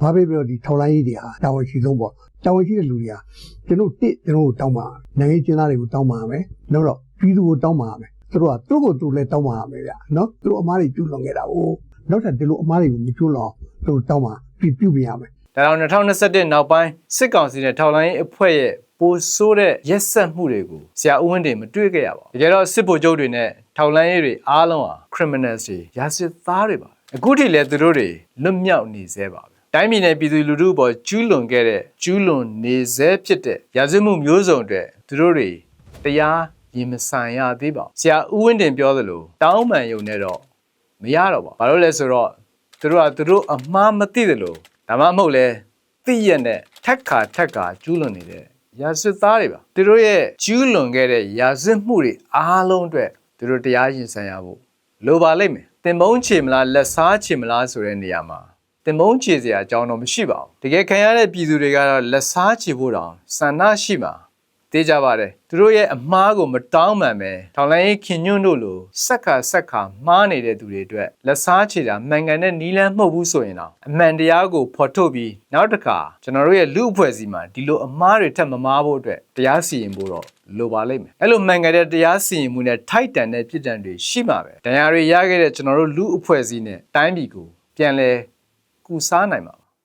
ဘာပဲပြောဒီထောက်လိုင်းကြီးတွေဟာတာဝန်ရှိဆုံးပေါ့တာဝန်ရှိတဲ့လူတွေဟာကျွန်တော်တစ်ကျွန်တော်တို့တောင်းပါနိုင်ငံကျင်းသားတွေကိုတောင်းပါရမယ်နောက်တော့ပြည်သူကိုတောင်းပါရမယ်သူတို့ကသူတို့ကိုသူတို့လည်းတောင်းပါရမယ်ဗျနော်သူတို့အမားတွေကျူးလွန်ခဲ့တာ哦နောက်ထပ်ဒီလိုအမားတွေကိုမကျူးလွန်အောင်သူတို့တောင်းပါပြပြုပြရမယ်ဒါကြောင့်2021နောက်ပိုင်းစစ်ကောင်စီနဲ့ထောက်လိုင်းရေးအဖွဲ့ရဲ့ပိုဆိုးတဲ့ရက်ဆက်မှုတွေကိုဆရာဦးဝင်းတင်မတွေ့ခဲ့ရပါဘူးတကယ်တော့စစ်ဗိုလ်ချုပ်တွေနဲ့ထောက်လိုင်းရေးတွေအားလုံးဟာ criminals တွေရာဇဝတ်သားတွေပါအခုထိလည်းသူတို့တွေလွတ်မြောက်နေသေးပါပဲ တိုင်းပြည်နယ်ပြည်သူလူထုပေါ်ကျူးလွန်ခဲ့တဲ့ကျူးလွန်နေသေးဖြစ်တဲ့ရာဇဝတ်မှုမျိုးစုံတွေသူတို့တွေတရားရင်မဆိုင်ရသေးပါဘူးဆရာဦးဝင်းတင်ပြောသလိုတောင်းပန်ယုံနဲ့တော့မရတော့ပါဘူးဘာလို့လဲဆိုတော့သူတို့ကသူတို့အမှားမသိတယ်လို့ဒါမှမဟုတ်လဲသိရက်နဲ့ထက်ခါထက်ခါကျူးလွန်နေတဲ့ရာဇဝတ်သားတွေပါသူတို့ရဲ့ကျူးလွန်ခဲ့တဲ့ရာဇဝတ်မှုတွေအားလုံးအတွက်သူတို့တရားရင်ဆိုင်ရဖို့လိုပါလိမ့်မယ်တင်မုန်းချေမလားလက်စားချေမလားဆိုတဲ့နေရာမှာ တင်မုန်းချေစရာအကြောင်းတော့မရှိပါဘူးတကယ်ခံရတဲ့ပြည်သူတွေကတော့လက်စားချေဖို့တောင်ဆန္ဒရှိမှာတေးကြပါတယ်သူတို့ရဲ့အမားကိုမတောင်းမှန်ပဲထောင်လိုင်းရေးခင်ညွန့်တို့လိုစက်ခါစက်ခါမှားနေတဲ့သူတွေအတွက်လက်စားချေတာမှန်ကန်တဲ့နီလန်းမှုတ်ဘူးဆိုရင်တော့အမှန်တရားကိုဖော်ထုတ်ပြီးနောက်တစ်ခါကျွန်တော်တို့ရဲ့လူအဖွဲ့အစည်းမှာဒီလိုအမားတွေထက်မမားဖို့အတွက်တရားစီရင်ဖို့တော့လိုပါလိမ့်မယ်အဲ့လိုမှန်ကန်တဲ့တရားစီရင်မှုနဲ့ထိုက်တန်တဲ့ပြည်တံတွေရှိမှာပဲတရားတွေရခဲ့တဲ့ကျွန်တော်တို့လူအဖွဲ့အစည်းနဲ့တိုင်းပြည်ကိုပြန်လဲ ကူစားနိုင်မှာ